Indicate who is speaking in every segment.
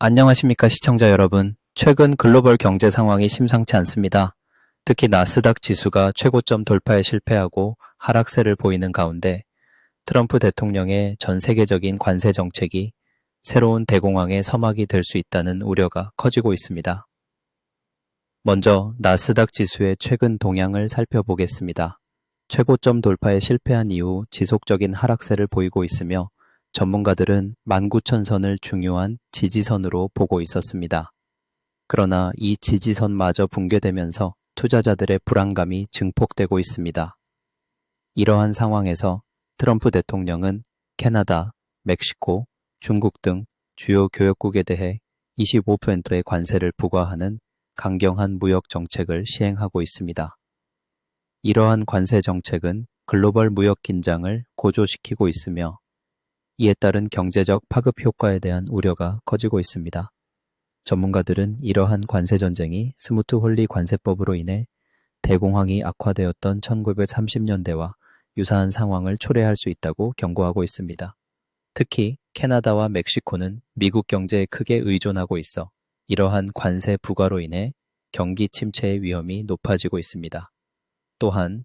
Speaker 1: 안녕하십니까 시청자 여러분. 최근 글로벌 경제 상황이 심상치 않습니다. 특히 나스닥 지수가 최고점 돌파에 실패하고 하락세를 보이는 가운데 트럼프 대통령의 전 세계적인 관세 정책이 새로운 대공황의 서막이 될 수 있다는 우려가 커지고 있습니다. 먼저 나스닥 지수의 최근 동향을 살펴보겠습니다. 최고점 돌파에 실패한 이후 지속적인 하락세를 보이고 있으며 전문가들은 19,000선을 중요한 지지선으로 보고 있었습니다. 그러나 이 지지선마저 붕괴되면서 투자자들의 불안감이 증폭되고 있습니다. 이러한 상황에서 트럼프 대통령은 캐나다, 멕시코, 중국 등 주요 교역국에 대해 25%의 관세를 부과하는 강경한 무역 정책을 시행하고 있습니다. 이러한 관세 정책은 글로벌 무역 긴장을 고조시키고 있으며 이에 따른 경제적 파급 효과에 대한 우려가 커지고 있습니다. 전문가들은 이러한 관세 전쟁이 스무트 홀리 관세법으로 인해 대공황이 악화되었던 1930년대와 유사한 상황을 초래할 수 있다고 경고하고 있습니다. 특히 캐나다와 멕시코는 미국 경제에 크게 의존하고 있어 이러한 관세 부과로 인해 경기 침체의 위험이 높아지고 있습니다. 또한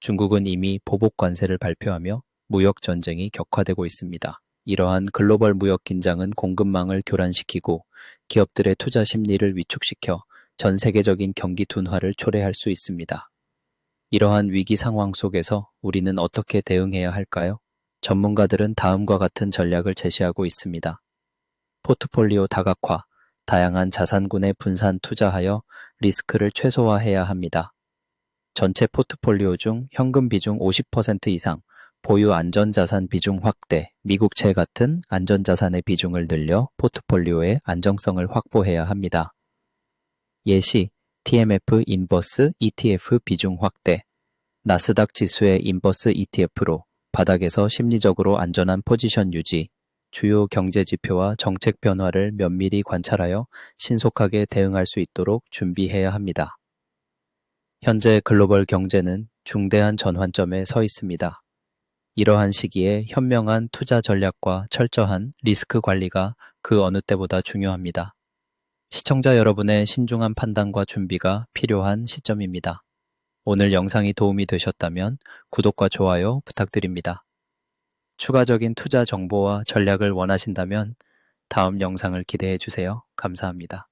Speaker 1: 중국은 이미 보복 관세를 발표하며 무역 전쟁이 격화되고 있습니다. 이러한 글로벌 무역 긴장은 공급망을 교란시키고 기업들의 투자 심리를 위축시켜 전 세계적인 경기 둔화를 초래할 수 있습니다. 이러한 위기 상황 속에서 우리는 어떻게 대응해야 할까요? 전문가들은 다음과 같은 전략을 제시하고 있습니다. 포트폴리오 다각화, 다양한 자산군에 분산 투자하여 리스크를 최소화해야 합니다. 전체 포트폴리오 중 현금 비중 50% 이상, 보유 안전자산 비중 확대, 미국채 같은 안전자산의 비중을 늘려 포트폴리오의 안정성을 확보해야 합니다. 예시, TMF 인버스 ETF 비중 확대, 나스닥 지수의 인버스 ETF로 바닥에서 심리적으로 안전한 포지션 유지, 주요 경제 지표와 정책 변화를 면밀히 관찰하여 신속하게 대응할 수 있도록 준비해야 합니다. 현재 글로벌 경제는 중대한 전환점에 서 있습니다. 이러한 시기에 현명한 투자 전략과 철저한 리스크 관리가 그 어느 때보다 중요합니다. 시청자 여러분의 신중한 판단과 준비가 필요한 시점입니다. 오늘 영상이 도움이 되셨다면 구독과 좋아요 부탁드립니다. 추가적인 투자 정보와 전략을 원하신다면 다음 영상을 기대해 주세요. 감사합니다.